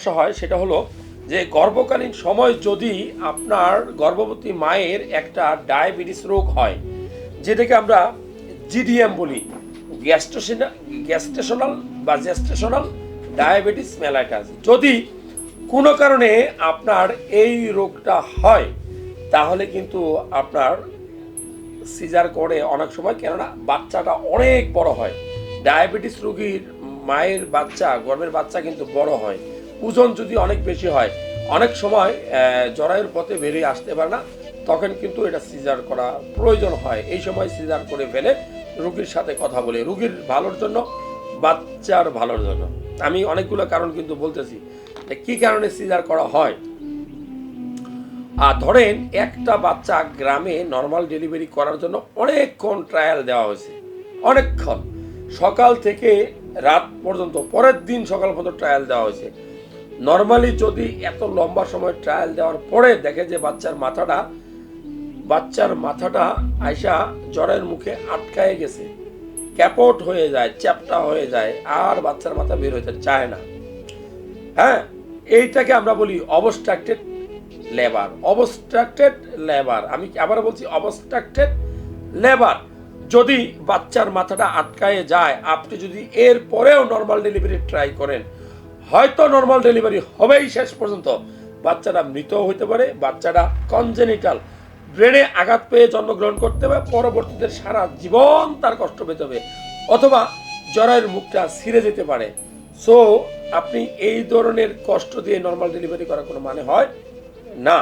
সমস্যা হয়, সেটা হলো যে গর্ভকালীন সময় যদি আপনার গর্ভবতী মায়ের একটা ডায়াবেটিস রোগ হয়, যেটাকে আমরা জিডিএম বলি, গ্যাস্ট্রোসিনা গ্যাস্ট্রেশনাল বা জেস্টেশনাল ডায়াবেটিস মেলাইটাস। যদি কোনো কারণে আপনার এই রোগটা হয়, তাহলে কিন্তু আপনার সিজার করে অনেক সময়, কেননা বাচ্চাটা অনেক বড় হয়। ডায়াবেটিস রোগীর মায়ের বাচ্চা, গর্ভের বাচ্চা কিন্তু বড় হয়। ওজন যদি অনেক বেশি হয়, অনেক সময় জরায়ুর পথে বেরিয়ে আসতে পারে না, তখন কিন্তু এটা সিজার করা প্রয়োজন হয়। এই সময় সিজার করে ফেলে রুগীর সাথে কথা বলে। রুগীর ভালোর জন্য, বাচ্চার ভালোর জন্য। আমি অনেকগুলো কারণ কিন্তু বলতেছি কী কারণে সিজার করা হয়। আর ধরেন, একটা বাচ্চা গ্রামে নর্মাল ডেলিভারি করার জন্য অনেকক্ষণ ট্রায়াল দেওয়া হয়েছে। অনেকক্ষণ। সকাল থেকে রাত পর্যন্ত, পরের দিন সকাল পর্যন্ত ট্রায়াল দেওয়া হয়েছে। নর্মালি যদি এত লম্বা সময় ট্রায়াল দেওয়ার পরে দেখে যে বাচ্চার মাথাটা বাচ্চার মাথাটা আয়সা জ্বরের মুখে আটকায় গেছে, ক্যাপট হয়ে যায়, চ্যাপটা হয়ে যায়, আর বাচ্চার মাথা বের হতে চায় না। হ্যাঁ এইটাকে আমরা বলি অবস্ট্রাক্টেড লেবার অবস্ট্রাক্টেড লেবার আমি আবার বলছি অবস্ট্রাক্টেড লেবার যদি বাচ্চার মাথাটা আটকায়ে যায়, আপনি যদি এর পরেও নর্মাল ডেলিভারি ট্রাই করেন হয়তো নর্মাল ডেলিভারি হবেই শেষ পর্যন্ত। বাচ্চাটা মৃত হইতে পারে বাচ্চাটা কনজেনিটাল ব্রেনে আঘাত পেয়ে জন্মগ্রহণ করতে হবে, পরবর্তীতে সারা জীবন তার কষ্ট পেতে হবে, অথবা জরায়ের মুখটা ছিঁড়ে যেতে পারে। সো আপনি এই ধরনের কষ্ট দিয়ে নর্মাল ডেলিভারি করার কোনো মানে হয় না।